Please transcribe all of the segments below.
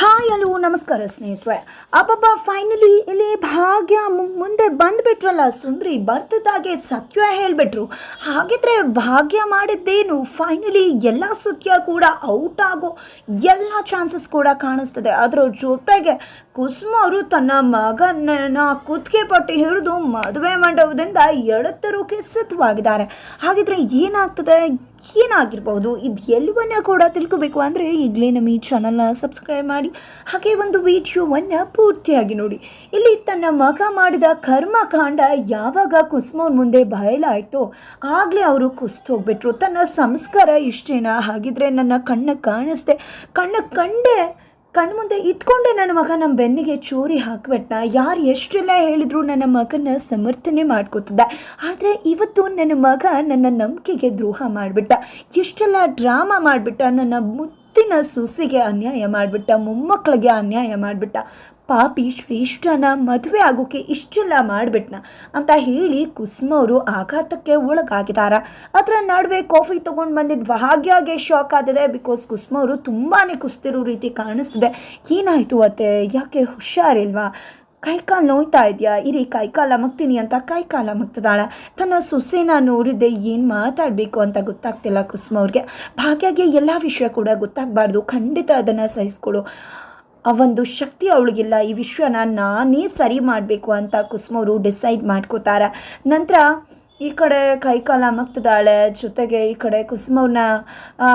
Hi hello ನಮಸ್ಕಾರ ಸ್ನೇಹಿತರೆ. ಅಬ್ಬಬ್ಬ ಫೈನಲಿ ಇಲ್ಲಿ ಭಾಗ್ಯ ಮುಂದೆ ಬಂದ್ಬಿಟ್ರಲ್ಲ ಸುಂದ್ರಿ. ಬರ್ತಿದ್ದಾಗೆ ಸತ್ಯ ಹೇಳಿಬಿಟ್ರು. ಹಾಗಿದ್ರೆ ಭಾಗ್ಯ ಮಾಡಿದ್ದೇನು? ಫೈನಲಿ ಎಲ್ಲ ಸತ್ಯ ಕೂಡ ಔಟ್ ಆಗೋ ಎಲ್ಲ ಚಾನ್ಸಸ್ ಕೂಡ ಕಾಣಿಸ್ತದೆ. ಅದರ ಜೊತೆಗೆ ಕುಸುಮ ಅವರು ತನ್ನ ಮಗನನ್ನ ಕುತ್ತಿಗೆ ಪಟ್ಟಿ ಹಿಡಿದು ಮದುವೆ ಮಂಡಪದಿಂದ ಎಳುತ್ತರೋಕೆ ಸಿದ್ಧವಾಗಿದ್ದಾರೆ ಹಾಗಿದ್ರೆ ಏನಾಗ್ತದೆ? ಏನಾಗಿರ್ಬೋದು ಇದು ಎಲ್ಲವನ್ನ ಕೂಡ ತಿಳ್ಕೊಬೇಕು ಅಂದರೆ ಈಗಲೇ ನಮ್ಮ ಈ ಚಾನಲ್ನ ಸಬ್ಸ್ಕ್ರೈಬ್ ಮಾಡಿ, ಹಾಗೆ ಒಂದು ವಿಡಿಯೋವನ್ನು ಪೂರ್ತಿಯಾಗಿ ನೋಡಿ. ಇಲ್ಲಿ ತನ್ನ ಮಗ ಮಾಡಿದ ಕರ್ಮಕಾಂಡ ಯಾವಾಗ ಕುಸುಮವ್ರ ಮುಂದೆ ಬಯಲಾಯಿತೋ, ಆಗಲೇ ಅವರು ಕುಸ್ತು ಹೋಗ್ಬಿಟ್ರು ತನ್ನ ಸಂಸ್ಕಾರ ಇಷ್ಟೇನಾ? ಹಾಗಿದ್ರೆ ನನ್ನ ಕಣ್ಣ ಕಾಣಿಸ್ದೆ. ಕಣ್ಣ ಕಂಡೆ ಕಣ್ಮುಂದೆ ಇದ್ಕೊಂಡೆ ನನ್ನ ಮಗ ನಮ್ಮ ಬೆನ್ನಿಗೆ ಚೂರಿ ಹಾಕ್ಬಿಟ್ನ. ಯಾರು ಎಷ್ಟೆಲ್ಲ ಹೇಳಿದ್ರು ನನ್ನ ಮಗನ ಸಮರ್ಥನೆ ಮಾಡ್ಕೋತಿದ್ದ. ಆದರೆ ಇವತ್ತು ನನ್ನ ಮಗ ನನ್ನ ನಂಬಿಕೆಗೆ ದ್ರೋಹ ಮಾಡಿಬಿಟ್ಟ. ಎಷ್ಟೆಲ್ಲ ಡ್ರಾಮಾ ಮಾಡಿಬಿಟ್ಟ, ನನ್ನ ಮುತ್ತಿನ ಸೊಸೆಗೆ ಅನ್ಯಾಯ ಮಾಡಿಬಿಟ್ಟ ಮೊಮ್ಮಕ್ಕಳಿಗೆ ಅನ್ಯಾಯ ಮಾಡಿಬಿಟ್ಟ. ಪಾಪಿ ಶ್ರೇಷ್ಠನ ಮದುವೆ ಆಗೋಕೆ ಇಷ್ಟೆಲ್ಲ ಮಾಡಿಬಿಟ್ನ ಅಂತ ಹೇಳಿ ಕುಸುಮ ಅವರು ಆಘಾತಕ್ಕೆ ಒಳಗಾಗಿದ್ದಾರೆ. ಅದರ ನಡುವೆ ಕಾಫಿ ತೊಗೊಂಡು ಬಂದಿದ್ದ ಭಾಗ್ಯಾಗೆ ಶಾಕ್ ಆದಿದೆ ಬಿಕಾಸ್ ಕುಸುಮ ಅವರು ತುಂಬಾ ಕುಸ್ತಿರೋ ರೀತಿ ಕಾಣಿಸ್ತಿದೆ. ಏನಾಯಿತು ಅತ್ತೆ? ಯಾಕೆ ಹುಷಾರಿಲ್ವಾ? ಕೈಕಾಲು ನೋಯ್ತಾ ಇದೆಯಾ? ಇರಿ, ಕೈಕಾಲ ಮಗ್ತೀನಿ ಅಂತ ಕೈಕಾಲ ಮಗ್ತದಾಳ ತನ್ನ ಸೊಸೆನ ನೋಡಿದ್ದೆ ಏನು ಮಾತಾಡಬೇಕು ಅಂತ ಗೊತ್ತಾಗ್ತಿಲ್ಲ ಕುಸುಮ ಅವ್ರಿಗೆ. ಭಾಗ್ಯಗೆ ಎಲ್ಲ ವಿಷಯ ಕೂಡ ಗೊತ್ತಾಗಬಾರ್ದು. ಖಂಡಿತ ಅದನ್ನು ಸಹಿಸ್ಕೊಡು. ಆ ಒಂದು ಶಕ್ತಿ ಅವಳಿಗಿಲ್ಲ. ಈ ವಿಶ್ವನ ನಾನೇ ಸರಿ ಮಾಡಬೇಕು ಅಂತ ಕುಸುಮವರು ಡಿಸೈಡ್ ಮಾಡ್ಕೋತಾರೆ. ನಂತರ ಈ ಕಡೆ ಕೈಕಾಲ ಮಗ್ತದಾಳೆ ಜೊತೆಗೆ ಈ ಕಡೆ ಕುಸುಮವ್ರನ್ನ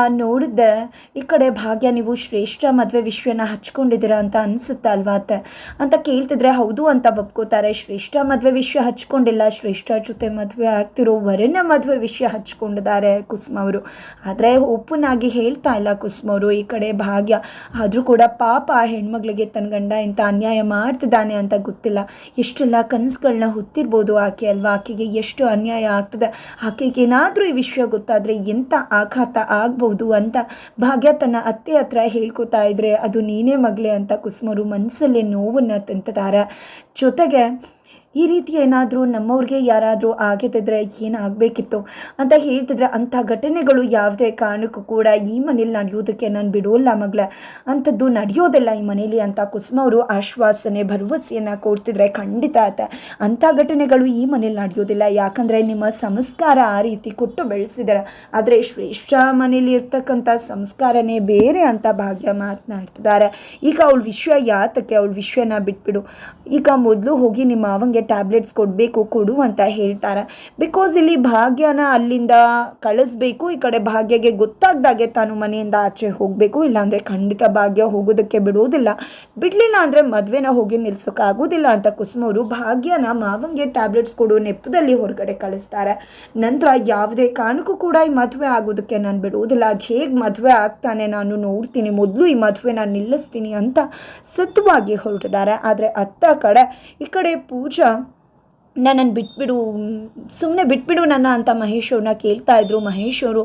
ನೋಡಿದ್ದೆ. ಈ ಕಡೆ ಭಾಗ್ಯ, ನೀವು ಶ್ರೇಷ್ಠ ಮದುವೆ ವಿಷಯನ ಹಚ್ಕೊಂಡಿದ್ದೀರಾ ಅಂತ ಅನಿಸುತ್ತೆ ಅಲ್ವಾ ಅತ್ತೆ? ಅಂತ ಕೇಳ್ತಿದ್ರೆ, ಹೌದು ಅಂತ ಒಪ್ಕೋತಾರೆ. ಶ್ರೇಷ್ಠ ಮದುವೆ ವಿಷಯ ಹಚ್ಕೊಂಡಿಲ್ಲ. ಶ್ರೇಷ್ಠ ಜೊತೆ ಮದುವೆ ಆಗ್ತಿರೋ ವರನ ಮದುವೆ ವಿಷಯ ಹಚ್ಕೊಂಡಿದ್ದಾರೆ ಕುಸುಮ ಅವರು ಆದರೆ ಓಪನ್ ಆಗಿ ಹೇಳ್ತಾ ಇಲ್ಲ ಕುಸುಮ ಅವರು ಈ ಕಡೆ ಭಾಗ್ಯ. ಆದರೂ ಕೂಡ ಪಾಪ ಆ ಹೆಣ್ಮಗಳಿಗೆ ತನ್ನ ಗಂಡ ಇಂಥ ಅನ್ಯಾಯ ಮಾಡ್ತಿದ್ದಾನೆ ಅಂತ ಗೊತ್ತಿಲ್ಲ. ಎಷ್ಟೆಲ್ಲ ಕನಸುಗಳನ್ನ ಹೊತ್ತಿರ್ಬೋದು ಆಕೆ ಅಲ್ವಾ? ಆಕೆಗೆ ಎಷ್ಟು ಅನ್ಯಾಯ ಆಗ್ತದೆ. ಆಕೆಗೆ ಏನಾದರೂ ಈ ವಿಷಯ ಗೊತ್ತಾದರೆ ಎಂಥ ಆಘಾತ ಆಗ್ಬೋದು ಅಂತ ಭಾಗ್ಯ ತನ್ನ ಅತ್ತೆ ಹತ್ರ ಹೇಳ್ಕೊತಾ ಇದ್ರೆ, ಅದು ನೀನೇ ಮಗಳೇ ಅಂತ ಕುಸುಮರು ಮನಸ್ಸಲ್ಲೇ ನೋವನ್ನು ತಂತಿದ್ದಾರೆ ಜೊತೆಗೆ ಈ ರೀತಿ ಏನಾದರೂ ನಮ್ಮವ್ರಿಗೆ ಯಾರಾದರೂ ಆಗಿದ್ದರೆ ಏನಾಗಬೇಕಿತ್ತು ಅಂತ ಹೇಳ್ತಿದ್ರೆ ಅಂಥ ಘಟನೆಗಳು ಯಾವುದೇ ಕಾರಣಕ್ಕೂ ಕೂಡ ಈ ಮನೇಲಿ ನಡೆಯೋದಕ್ಕೆ ನಾನು ಬಿಡೋಲ್ಲ ಮಗಳ. ಅಂಥದ್ದು ನಡೆಯೋದಿಲ್ಲ ಈ ಮನೇಲಿ ಅಂತ ಕುಸುಮ ಅವರು ಆಶ್ವಾಸನೆ, ಭರವಸೆಯನ್ನು ಕೊಡ್ತಿದ್ರೆ ಖಂಡಿತ ಆತ. ಅಂಥ ಘಟನೆಗಳು ಈ ಮನೇಲಿ ನಡೆಯೋದಿಲ್ಲ. ಯಾಕಂದರೆ ನಿಮ್ಮ ಸಂಸ್ಕಾರ ಆ ರೀತಿ ಕೊಟ್ಟು ಬೆಳೆಸಿದ್ದಾರೆ ಆದರೆ ಶ್ರೇಷ್ಠ ಮನೇಲಿ ಇರ್ತಕ್ಕಂಥ ಸಂಸ್ಕಾರನೇ ಬೇರೆ ಅಂತ ಭಾಗ್ಯ ಮಾತನಾಡ್ತಿದ್ದಾರೆ. ಈಗ ಅವಳ ವಿಷಯ ಯಾತಕ್ಕೆ? ಅವಳ ವಿಷಯನ ಬಿಟ್ಬಿಡು. ಈಗ ಮೊದಲು ಹೋಗಿ ನಿಮ್ಮ ಮಾವಂಗೆ ಟ್ಯಾಬ್ಲೆಟ್ಸ್ ಕೊಡಬೇಕು, ಕೊಡು ಅಂತ ಹೇಳ್ತಾರೆ. ಬಿಕಾಸ್ ಇಲ್ಲಿ ಭಾಗ್ಯನ ಅಲ್ಲಿಂದ ಕಳಿಸ್ಬೇಕು, ಈ ಕಡೆ ಭಾಗ್ಯಗೆ ಗೊತ್ತಾಗ್ದಾಗೆ ತಾನು ಮನೆಯಿಂದ ಆಚೆ ಹೋಗಬೇಕು, ಇಲ್ಲಾಂದರೆ ಖಂಡಿತ ಭಾಗ್ಯ ಹೋಗೋದಕ್ಕೆ ಬಿಡುವುದಿಲ್ಲ. ಬಿಡಲಿಲ್ಲ ಅಂದರೆ ಮದುವೆನ ಹೋಗಿ ನಿಲ್ಸೋಕ್ಕಾಗೋದಿಲ್ಲ ಅಂತ ಕುಸುಮವರು ಭಾಗ್ಯನ ಮಾವಂಗೆ ಟ್ಯಾಬ್ಲೆಟ್ಸ್ ಕೊಡು ನೆಪದಲ್ಲಿ ಹೊರಗಡೆ ಕಳಿಸ್ತಾರೆ. ನಂತರ ಯಾವುದೇ ಕಾರಣಕ್ಕೂ ಕೂಡ ಈ ಮದುವೆ ಆಗೋದಕ್ಕೆ ನಾನು ಬಿಡುವುದಿಲ್ಲ. ಅದು ಹೇಗೆ ಮದುವೆ ಆಗ್ತಾನೆ ನಾನು ನೋಡ್ತೀನಿ. ಮೊದಲು ಈ ಮದುವೆ ನಾನು ನಿಲ್ಲಿಸ್ತೀನಿ ಅಂತ ಸತ್ವವಾಗಿ ಹೊರಟಿದ್ದಾರೆ. ಆದರೆ ಅತ್ತ ಕಡೆ ಈ ಕಡೆ ಪೂಜಾ ನನ್ನನ್ನು ಬಿಟ್ಬಿಡು ಸುಮ್ಮನೆ ಬಿಟ್ಬಿಡು ನನ್ನ ಅಂತ ಮಹೇಶ್ ಅವ್ರನ್ನ ಕೇಳ್ತಾ ಇದ್ರು. ಮಹೇಶ್ ಅವರು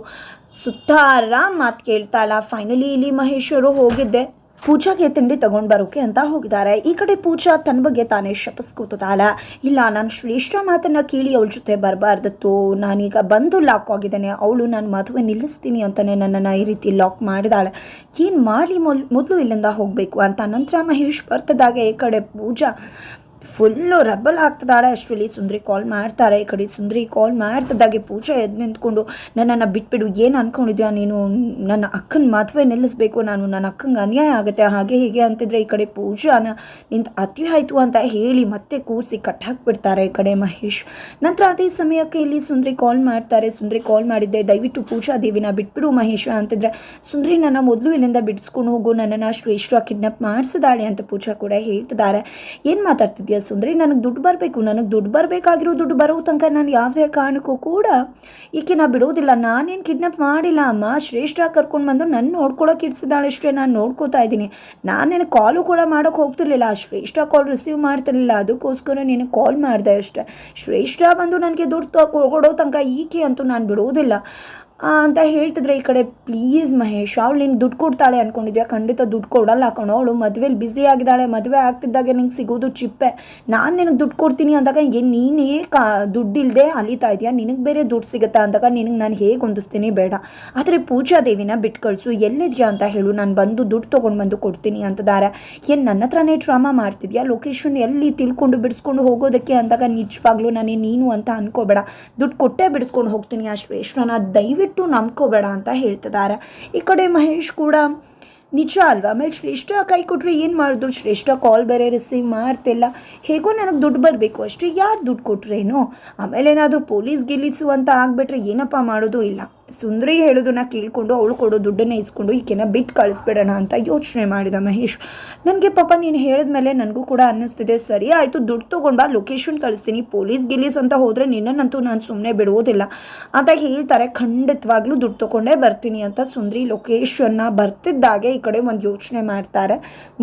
ಸುತ್ತಾರ ಮಾತು ಕೇಳ್ತಾ ಇಲ್ಲ. ಫೈನಲಿ ಇಲ್ಲಿ ಮಹೇಶ್ ಹೋಗಿದ್ದೆ. ಪೂಜಾಗೆ ತಿಂಡಿ ತಗೊಂಡು ಬರೋಕೆ ಅಂತ ಹೋಗಿದ್ದಾರೆ. ಈ ಕಡೆ ಪೂಜಾ ತನ್ನ ಬಗ್ಗೆ ತಾನೇ ಶಪಸ್ಕೋತಾಳ ಇಲ್ಲ, ನಾನು ಶ್ರೇಷ್ಠ ಮಾತನ್ನು ಕೇಳಿ ಅವಳ ಜೊತೆ ಬರಬಾರ್ದಿತ್ತು. ನಾನೀಗ ಬಂದು ಲಾಕ್ ಆಗಿದ್ದೇನೆ. ಅವಳು ನಾನು ಮದುವೆ ನಿಲ್ಲಿಸ್ತೀನಿ ಅಂತಲೇ ನನ್ನನ್ನು ಈ ರೀತಿ ಲಾಕ್ ಮಾಡಿದಾಳೆ. ಏನು ಮಾಡಲಿ ಮೊದಲು ಇಲ್ಲಿಂದ ಹೋಗಬೇಕು ಅಂತ. ನಂತರ ಮಹೇಶ್ ಬರ್ತದಾಗೆ ಈ ಕಡೆ ಪೂಜಾ. ಫುಲ್ಲು ರಬ್ಬಲ್ ಆಗ್ತದಾಳೆ ಅಷ್ಟರಲ್ಲಿ. ಸುಂದ್ರಿ ಕಾಲ್ ಮಾಡ್ತಾರೆ. ಈ ಕಡೆ ಸುಂದ್ರಿ ಕಾಲ್ ಮಾಡ್ತಿದ್ದಾಗೆ ಪೂಜೆ ಎದ್ದು ನಿಂತ್ಕೊಂಡು, ನನ್ನನ್ನು ಬಿಟ್ಬಿಡು. ಏನು ಅಂದ್ಕೊಂಡಿದ್ಯಾ ನೀನು? ನನ್ನ ಅಕ್ಕನ ಮದುವೆ ನಿಲ್ಲಿಸ್ಬೇಕು. ನಾನು ನನ್ನ ಅಕ್ಕಂಗೆ ಅನ್ಯಾಯ ಆಗುತ್ತೆ. ಹಾಗೆ ಹೀಗೆ ಅಂತಿದ್ರೆ ಈ ಕಡೆ ಪೂಜಾನ ನಿಂತ ಅತಿ ಆಯಿತು ಅಂತ ಹೇಳಿ ಮತ್ತೆ ಕೂರಿಸಿ ಕಟ್ ಹಾಕ್ಬಿಡ್ತಾರೆ ಈ ಕಡೆ ಮಹೇಶ್. ನಂತರ ಅದೇ ಸಮಯಕ್ಕೆ ಇಲ್ಲಿ ಸುಂದ್ರಿ ಕಾಲ್ ಮಾಡ್ತಾರೆ. ಸುಂದ್ರಿ ಕಾಲ್ ಮಾಡಿದ್ದೆ. ದಯವಿಟ್ಟು ಪೂಜಾ ದೇವಿನ ಬಿಟ್ಬಿಡು ಮಹೇಶ ಅಂತಿದ್ರೆ, ಸುಂದ್ರಿ ನನ್ನ ಮೊದಲು ಇಲ್ಲಿಂದ ಬಿಡಿಸ್ಕೊಂಡು ಹೋಗು. ನನ್ನನ್ನು ಶ್ರೇಷ್ಠ ಕಿಡ್ನಾಪ್ ಮಾಡಿಸಿದಾಳೆ ಅಂತ ಪೂಜಾ ಕೂಡ ಹೇಳ್ತಿದ್ದಾರೆ. ಏನು ಮಾತಾಡ್ತಿದ್ಯಾ ಅಂದರೆ ನನಗೆ ದುಡ್ಡು ಬರಬೇಕು, ನನಗೆ ದುಡ್ಡು ಬರಬೇಕಾಗಿರೋ ದುಡ್ಡು ಬರೋ ತನಕ ನಾನು ಯಾವುದೇ ಕಾರಣಕ್ಕೂ ಕೂಡ ಈಕೆ ನಾ ಬಿಡೋದಿಲ್ಲ. ನಾನೇನು ಕಿಡ್ನಾಪ್ ಮಾಡಿಲ್ಲ ಅಮ್ಮ. ಶ್ರೇಷ್ಠ ಕರ್ಕೊಂಡು ಬಂದು ನನ್ನ ನೋಡ್ಕೊಳಕ್ಕೆ ಇಡ್ಸಿದಾಳೆ ಅಷ್ಟೇ ನಾನು ನೋಡ್ಕೋತಾ ಇದ್ದೀನಿ. ನಾನೇನು ಕಾಲು ಕೂಡ ಮಾಡೋಕ್ಕೆ ಹೋಗ್ತಿರ್ಲಿಲ್ಲ. ಶ್ರೇಷ್ಠ ಕಾಲ್ ರಿಸೀವ್ ಮಾಡ್ತಿರ್ಲಿಲ್ಲ. ಅದಕ್ಕೋಸ್ಕರ ನೀನು ಕಾಲ್ ಮಾಡಿದೆ ಅಷ್ಟೇ. ಶ್ರೇಷ್ಠ ಬಂದು ನನಗೆ ದುಡ್ಡು ಕೊಡೋ ತನಕ ಈಕೆ ಅಂತೂ ನಾನು ಬಿಡೋದಿಲ್ಲ. ಅಂತ ಹೇಳ್ತಿದ್ರೆ ಈ ಕಡೆ ಪ್ಲೀಸ್ ಮಹೇಶ್, ಅವಳು ನಿಂಗೆ ದುಡ್ಡು ಕೊಡ್ತಾಳೆ ಅಂದ್ಕೊಂಡಿದ್ಯಾ ಖಂಡಿತ ದುಡ್ಡು ಕೊಡಲ್ಲ ಕಣೋ ಅವಳು. ಮದುವೆಲಿ ಬ್ಯುಸಿ ಆಗಿದ್ದಾಳೆ. ಮದುವೆ ಆಗ್ತಿದ್ದಾಗ ನಿಂಗೆ ಸಿಗೋದು ಚಿಪ್ಪೆ. ನಾನು ನಿನಗೆ ದುಡ್ಡು ಕೊಡ್ತೀನಿ ಅಂದಾಗ ಏನು ನೀನೇ ಕಾ ದುಡ್ಡಿಲ್ಲದೆ ಅಲಿತಾ ಇದೆಯಾ? ನಿನಗೆ ಬೇರೆ ದುಡ್ಡು ಸಿಗುತ್ತಾ ಅಂದಾಗ, ನಿನಗೆ ನಾನು ಹೇಗೆ ಹೊಂದಿಸ್ತೀನಿ? ಬೇಡ. ಆದರೆ ಪೂಜಾ ದೇವಿನ ಬಿಟ್ಟು ಕಳಿಸು ಎಲ್ಲಿದೆಯಾ ಅಂತ ಹೇಳು. ನಾನು ಬಂದು ದುಡ್ಡು ತೊಗೊಂಡು ಬಂದು ಕೊಡ್ತೀನಿ ಅಂತದಾರೆ. ಏನು ನನ್ನ ಹತ್ರನೇ ಡ್ರಾಮಾ ಮಾಡ್ತಿದ್ಯಾ? ಲೊಕೇಶನ್ ಎಲ್ಲಿ ತಿಳ್ಕೊಂಡು ಬಿಡಿಸ್ಕೊಂಡು ಹೋಗೋದಕ್ಕೆ ಅಂದಾಗ, ನಿಜವಾಗ್ಲೂ ನಾನೇ ನೀನು ಅಂತ ಅನ್ಕೋಬೇಡ. ದುಡ್ಡು ಕೊಟ್ಟೇ ಬಿಡಿಸ್ಕೊಂಡು ಹೋಗ್ತೀನಿ ಆ ಶ್ರೇಷ್ಠನ. ದಯವಿಟ್ಟು ನಂಬ್ಕೋಬೇಡ ಅಂತ ಹೇಳ್ತಿದ್ದಾರೆ. ಈ ಕಡೆ ಮಹೇಶ್ ಕೂಡ, ನಿಜ ಅಲ್ವಾ? ಆಮೇಲೆ ಶ್ರೇಷ್ಠ ಕೈ ಕೊಟ್ಟರೆ ಏನು ಮಾಡಿದ್ರು ಶ್ರೇಷ್ಠ ಕಾಲ್ ಬೇರೆ ರಿಸೀವ್ ಮಾಡ್ತಿಲ್ಲ. ಹೇಗೋ ನನಗೆ ದುಡ್ಡು ಬರಬೇಕು ಅಷ್ಟು. ಯಾರು ದುಡ್ಡು ಕೊಟ್ರೇನು? ಆಮೇಲೆ ಏನಾದರೂ ಪೊಲೀಸ್ ಗೆಲ್ಲಿಸು ಅಂತ ಆಗಿಬಿಟ್ರೆ ಏನಪ್ಪ ಮಾಡೋದು? ಇಲ್ಲ. ಸುಂದರಿ ಹೇಳೋದನ್ನ ಕೇಳಿಕೊಂಡು ಅವಳು ಕೊಡೋ ದುಡ್ಡನ್ನು ಇಸ್ಕೊಂಡು, ಈಕೆನ ಬಿಟ್ಟು ಕಳಿಸ್ಬಿಡೋಣ ಅಂತ ಯೋಚನೆ ಮಾಡಿದ ಮಹೇಶ್. ನನಗೆ ಪಾಪ ನೀನು ಹೇಳಿದ್ಮೇಲೆ ನನಗೂ ಕೂಡ ಅನ್ನಿಸ್ತಿದೆ. ಸರಿ ಆಯಿತು, ದುಡ್ಡು ತೊಗೊಂಡು ಬಾ ಲೊಕೇಶನ್ ಕಳಿಸ್ತೀನಿ. ಪೊಲೀಸ್ ಗಿಲೀಸ್ ಅಂತ ಹೋದರೆ ನಿನ್ನನ್ನಂತೂ ನಾನು ಸುಮ್ಮನೆ ಬಿಡುವುದಿಲ್ಲ. ಅಂತ ಹೇಳ್ತಾರೆ, ಖಂಡಿತವಾಗ್ಲೂ ದುಡ್ಡು ತೊಗೊಂಡೇ ಬರ್ತೀನಿ ಅಂತ ಸುಂದರಿ ಲೊಕೇಶನ್ನ ಬರ್ತಿದ್ದಾಗೆ ಈ ಕಡೆ ಒಂದು ಯೋಚನೆ ಮಾಡ್ತಾರೆ.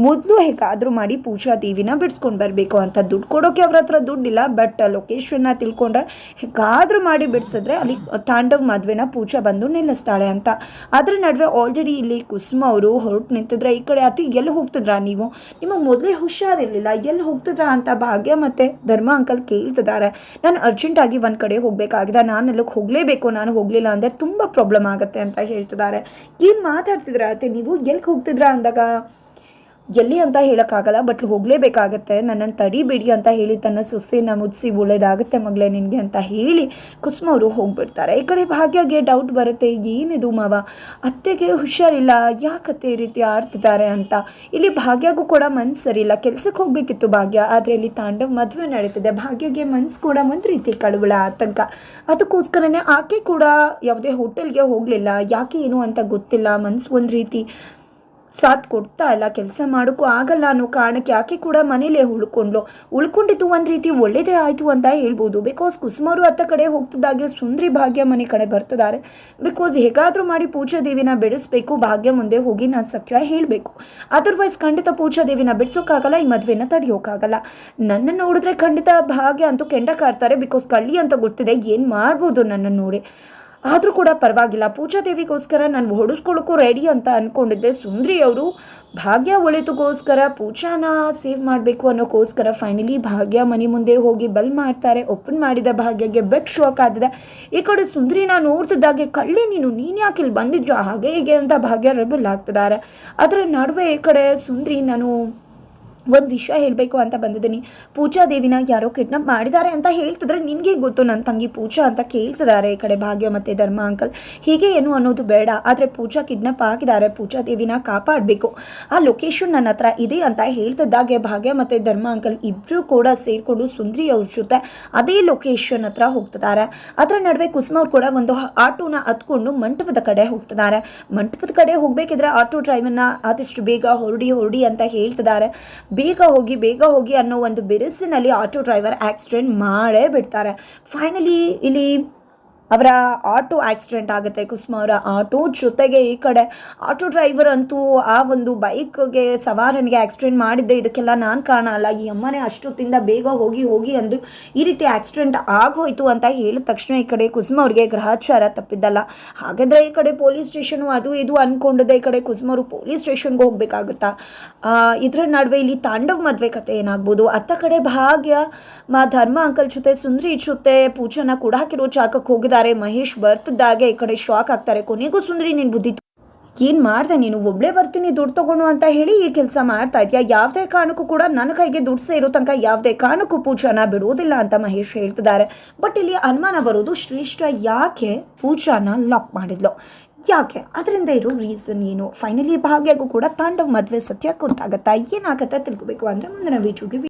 ಮೊದಲು ಹೇಗಾದರೂ ಮಾಡಿ ಪೂಜಾ ದೇವಿನ ಬಿಡಿಸ್ಕೊಂಡು ಬರಬೇಕು ಅಂತ. ದುಡ್ಡು ಕೊಡೋಕೆ ಅವ್ರ ಹತ್ರ ದುಡ್ಡಿಲ್ಲ ಬಟ್ ಲೊಕೇಶನ್ನ ತಿಳ್ಕೊಂಡ್ರೆ ಹೇಗಾದರೂ ಮಾಡಿ ಬಿಡಿಸಿದ್ರೆ ಅಲ್ಲಿ ತಾಂಡವ್ ಮದುವೆನ ಪೂಜಾ ಬಂದು ನಿಲ್ಲಿಸ್ತಾಳೆ ಅಂತ. ಅದ್ರ ನಡುವೆ ಆಲ್ರೆಡಿ ಇಲ್ಲಿ ಕುಸುಮ ಅವರು ಹೊರಟು ನಿಂತಿದ್ರೆ ಈ ಕಡೆ ಅತಿ ಎಲ್ಲಿ ಹೋಗ್ತಿದ್ರಾ ನೀವು? ನಿಮಗೆ ಮೊದಲೇ ಹುಷಾರಿರಲಿಲ್ಲ, ಎಲ್ಲಿ ಹೋಗ್ತಿದ್ರಾ ಅಂತ ಭಾಗ್ಯ ಮತ್ತು ಧರ್ಮ ಅಂಕಲ್ ಕೇಳ್ತಿದ್ದಾರೆ. ನಾನು ಅರ್ಜೆಂಟಾಗಿ ಒಂದು ಕಡೆ ಹೋಗಬೇಕಾಗಿದೆ, ನಾನು ಅಲ್ಲಿಗೆ ಹೋಗಲೇಬೇಕು, ನಾನು ಹೋಗಲಿಲ್ಲ ಅಂದರೆ ತುಂಬ ಪ್ರಾಬ್ಲಮ್ ಆಗುತ್ತೆ ಅಂತ ಹೇಳ್ತಿದ್ದಾರೆ. ಏನು ಮಾತಾಡ್ತಿದ್ರ ಅತ್ತೆ ನೀವು? ಎಲ್ಲಿ ಹೋಗ್ತಿದ್ರಾ ಅಂದಾಗ? ಎಲ್ಲಿ ಅಂತ ಹೇಳೋಕ್ಕಾಗಲ್ಲ ಬಟ್ ಹೋಗಲೇಬೇಕಾಗತ್ತೆ. ನನ್ನನ್ನು ತಡಿಬೇಡಿ ಅಂತ ಹೇಳಿ ತನ್ನ ಸೊಸೆನ ಮುಚ್ಚಿ ಒಳ್ಳೇದಾಗುತ್ತೆ ಮಗಳೇ ನಿನಗೆ ಅಂತ ಹೇಳಿ ಕುಸುಮ ಅವರು ಹೋಗ್ಬಿಡ್ತಾರೆ. ಈ ಕಡೆ ಭಾಗ್ಯಗೆ ಡೌಟ್ ಬರುತ್ತೆ, ಏನಿದು ಮಾವ? ಅತ್ತೆಗೆ ಹುಷಾರಿಲ್ಲ, ಯಾಕತ್ತೆ ಈ ರೀತಿ ಆಡ್ತಿದ್ದಾರೆ ಅಂತ? ಇಲ್ಲಿ ಭಾಗ್ಯಗೂ ಕೂಡ ಮನ್ಸು ಸರಿಯಿಲ್ಲ, ಕೆಲಸಕ್ಕೆ ಹೋಗಬೇಕಿತ್ತು ಭಾಗ್ಯ, ಆದರೆ ಇಲ್ಲಿ ತಾಂಡವ್ ಮದುವೆ ನಡೀತಿದೆ. ಭಾಗ್ಯಗೆ ಮನ್ಸು ಕೂಡ ಒಂದು ರೀತಿ ಕಳುವಳ, ಆತಂಕ. ಅದಕ್ಕೋಸ್ಕರನೇ ಆಕೆ ಕೂಡ ಯಾವುದೇ ಹೋಟೆಲ್ಗೆ ಹೋಗಲಿಲ್ಲ, ಯಾಕೆ ಏನು ಅಂತ ಗೊತ್ತಿಲ್ಲ, ಮನ್ಸು ಒಂದು ರೀತಿ ಸಾಥ್ ಕೊಡ್ತಾ ಇಲ್ಲ, ಕೆಲಸ ಮಾಡೋಕ್ಕೂ ಆಗಲ್ಲ ಅನ್ನೋ ಕಾರಣಕ್ಕೆ ಆಕೆ ಕೂಡ ಮನೇಲೇ ಉಳ್ಕೊಂಡ್ಲು ಉಳ್ಕೊಂಡಿದ್ದು ಒಂದು ರೀತಿ ಒಳ್ಳೇದೇ ಆಯಿತು ಅಂತ ಹೇಳ್ಬೋದು. ಬಿಕಾಸ್ ಕುಸುಮರು ಅತ್ತ ಕಡೆ ಹೋಗ್ತಿದ್ದಾಗೆ ಸುಂದ್ರಿ ಭಾಗ್ಯ ಮನೆ ಕಡೆ ಬರ್ತಿದ್ದಾರೆ. ಬಿಕಾಸ್ ಹೇಗಾದರೂ ಮಾಡಿ ಪೂಜಾ ದೇವಿನ ಬಿಡಿಸ್ಬೇಕು, ಭಾಗ್ಯ ಮುಂದೆ ಹೋಗಿ ನಾನು ಸತ್ಯ ಹೇಳಬೇಕು. ಅದರ್ವೈಸ್ ಖಂಡಿತ ಪೂಜಾ ದೇವಿನ ಬಿಡಿಸೋಕ್ಕಾಗಲ್ಲ ಈ ಮದುವೆನ ತಡೆಯೋಕ್ಕಾಗಲ್ಲ ನನ್ನನ್ನು ನೋಡಿದ್ರೆ ಖಂಡಿತ ಭಾಗ್ಯ ಅಂತೂ ಕೆಂಡ ಕಾಡ್ತಾರೆ. ಬಿಕಾಸ್ ಕಳ್ಳಿ ಅಂತ ಗೊತ್ತಿದೆ, ಏನು ಮಾಡ್ಬೋದು ನನ್ನನ್ನು ನೋಡಿ? ಆದರೂ ಕೂಡ ಪರವಾಗಿಲ್ಲ. ಪೂಜಾ ದೇವಿಗೋಸ್ಕರ ನಾನು ಹೊಡಿಸ್ಕೊಳ್ಳೋಕ್ಕೂ ರೆಡಿ ಅಂತ ಅಂದ್ಕೊಂಡಿದ್ದೆ ಸುಂದ್ರಿ ಅವರು, ಭಾಗ್ಯ ಒಳಿತುಗೋಸ್ಕರ ಪೂಜಾನ ಸೇವ್ ಮಾಡಬೇಕು ಅನ್ನೋಕ್ಕೋಸ್ಕರ ಫೈನಲಿ ಭಾಗ್ಯ ಮನೆ ಮುಂದೆ ಹೋಗಿ ಬಲ್ ಮಾಡ್ತಾರೆ. ಓಪನ್ ಮಾಡಿದ ಭಾಗ್ಯಗೆ ಬೆಕ್ ಶಾಕ್ ಆಗಿದೆ ಈ ಕಡೆ ಸುಂದ್ರಿನ ನೋಡ್ತಿದ್ದಾಗೆ, ಕಳ್ಳಿ ನೀನು ನೀನು ಯಾಕೆ ಇಲ್ಲಿ ಬಂದಿದ್ಯೋ, ಹಾಗೆ ಹೀಗೆ ಅಂತ ಭಾಗ್ಯ ರೆಬಲ್ ಆಗ್ತಿದ್ದಾರೆ. ಅದರ ನಡುವೆ ಈ ಕಡೆ ಸುಂದ್ರಿ ನಾನು ಒಂದು ವಿಷಯ ಹೇಳಬೇಕು ಅಂತ ಬಂದಿದ್ದೀನಿ. ಪೂಜಾ ದೇವಿನ ಯಾರೋ ಕಿಡ್ನಾಪ್ ಮಾಡಿದ್ದಾರೆ ಅಂತ ಹೇಳ್ತಿದ್ರೆ ನಿನಗೆ ಗೊತ್ತು. ನನ್ನ ತಂಗಿ ಪೂಜಾ ಅಂತ ಕೇಳ್ತಿದ್ದಾರೆ ಈ ಕಡೆ ಭಾಗ್ಯ ಮತ್ತು ಧರ್ಮ ಅಂಕಲ್ ಹೀಗೆ ಏನು ಅನ್ನೋದು ಬೇಡ. ಆದರೆ ಪೂಜಾ ಕಿಡ್ನಾಪ್ ಆಗಿದ್ದಾರೆ. ಪೂಜಾ ದೇವಿನ ಕಾಪಾಡಬೇಕು. ಆ ಲೊಕೇಶನ್ ನನ್ನ ಹತ್ರ ಇದೆ ಅಂತ ಹೇಳ್ತಿದ್ದಾಗೆ ಭಾಗ್ಯ ಮತ್ತು ಧರ್ಮ ಅಂಕಲ್ ಇಬ್ಬರೂ ಕೂಡ ಸೇರಿಕೊಂಡು ಸುಂದ್ರಿ ಅವ್ರ ಜೊತೆ ಅದೇ ಲೊಕೇಶನ್ ಹತ್ರ ಹೋಗ್ತಿದ್ದಾರೆ. ಅದರ ನಡುವೆ ಕುಸುಮ ಅವ್ರು ಕೂಡ ಒಂದು ಆಟೋನ ಹತ್ಕೊಂಡು ಮಂಟಪದ ಕಡೆ ಹೋಗ್ತಿದ್ದಾರೆ. ಮಂಟಪದ ಕಡೆ ಹೋಗಬೇಕಿದ್ರೆ ಆಟೋ ಡ್ರೈವರ್ನ ಆದಷ್ಟು ಬೇಗ ಹೊರಡಿ ಹೊರಡಿ ಅಂತ ಹೇಳ್ತಿದ್ದಾರೆ. ಬೇಗ ಹೋಗಿ ಬೇಗ ಹೋಗಿ ಅನ್ನೋ ಒಂದು ಬಿರುಸಿನಲ್ಲಿ ಆಟೋ ಡ್ರೈವರ್ ಆಕ್ಸಿಡೆಂಟ್ ಮಾಡೇ ಬಿಡ್ತಾರೆ. ಫೈನಲಿ ಇಲ್ಲಿ ಅವರ ಆಟೋ ಆಕ್ಸಿಡೆಂಟ್ ಆಗುತ್ತೆ. ಕುಸುಮ ಅವರ ಆಟೋ ಜೊತೆಗೆ ಈ ಕಡೆ ಆಟೋ ಡ್ರೈವರ್ ಅಂತೂ ಆ ಒಂದು ಬೈಕ್ಗೆ ಸವಾರನಿಗೆ ಆಕ್ಸಿಡೆಂಟ್ ಮಾಡಿದ್ದೆ. ಇದಕ್ಕೆಲ್ಲ ನಾನು ಕಾರಣ ಅಲ್ಲ. ಈ ಅಮ್ಮನೇ ಅಷ್ಟೊತ್ತಿಂದ ಬೇಗ ಹೋಗಿ ಹೋಗಿ ಅಂದು ಈ ರೀತಿ ಆಕ್ಸಿಡೆಂಟ್ ಆಗೋಯ್ತು ಅಂತ ಹೇಳಿದ ತಕ್ಷಣ ಈ ಕಡೆ ಕುಸುಮ ಅವ್ರಿಗೆ ಗ್ರಹಚಾರ ತಪ್ಪಿದ್ದಲ್ಲ. ಹಾಗಾದರೆ ಈ ಕಡೆ ಪೊಲೀಸ್ ಸ್ಟೇಷನು ಅದು ಇದು ಅಂದ್ಕೊಂಡಿದ್ದೆ ಈ ಕಡೆ ಕುಸುಮ ಅವರು ಪೊಲೀಸ್ ಸ್ಟೇಷನ್ಗೆ ಹೋಗಬೇಕಾಗುತ್ತಾ? ಇದರ ನಡುವೆ ಇಲ್ಲಿ ತಾಂಡವ್ ಮದುವೆ ಕತೆ ಏನಾಗ್ಬೋದು? ಅತ್ತ ಕಡೆ ಭಾಗ್ಯ, ಮಾ, ಧರ್ಮ, ಅಂಕಲ್ ಜೊತೆ, ಸುಂದರಿ ಜೊತೆ ಪೂಜನ ಕೂಡ ಹಾಕಿರೋ ಜಾಗಕ್ಕೆ ಹೋಗಿದ್ದಾರೆ ಮಹೇಶ್ ಬರ್ತಿದ್ದಾಗೆ, ಈ ಕಡೆ ಶಾಕ್ ಆಗ್ತಾರೆ. ಕೊನೆಗೂ ಸುಂದರಿ, ನಿನ್ ಬುದ್ಧಿ ಏನು ಮಾಡ್ದೆ ನೀನು? ಒಬ್ಳೆ ಬರ್ತೀನಿ, ದುಡ್ಡು ತಗೊಂಡು ಅಂತ ಹೇಳಿ ಈ ಕೆಲಸ ಮಾಡ್ತಾ ಇದೆಯಾ? ಯಾವುದೇ ಕಾರಣಕ್ಕೂ ಕೂಡ ನನ್ನ ಕೈಗೆ ದುಡ್ಸೇ ಇರೋ ತನಕ ಯಾವುದೇ ಕಾರಣಕ್ಕೂ ಪೂಜಾನ ಬಿಡುವುದಿಲ್ಲ ಅಂತ ಮಹೇಶ್ ಹೇಳ್ತಿದ್ದಾರೆ. ಬಟ್ ಇಲ್ಲಿ ಅನುಮಾನ ಬರೋದು ಶ್ರೇಷ್ಠ ಯಾಕೆ ಪೂಜಾನ ಲಾಕ್ ಮಾಡಿದ್ಲು? ಯಾಕೆ? ಅದರಿಂದ ಇರೋ ರೀಸನ್ ಏನು? ಫೈನಲಿ ಭಾಗ್ಯಗೂ ಕೂಡ ತಾಂಡವ್ ಮದುವೆ ಸತ್ಯ ಗೊತ್ತಾಗತ್ತಾ? ಏನಾಗತ್ತಾ ತಿಳ್ಕೊಬೇಕು ಅಂದರೆ ಮುಂದಿನ ವೀಡಿಯೋಗೆ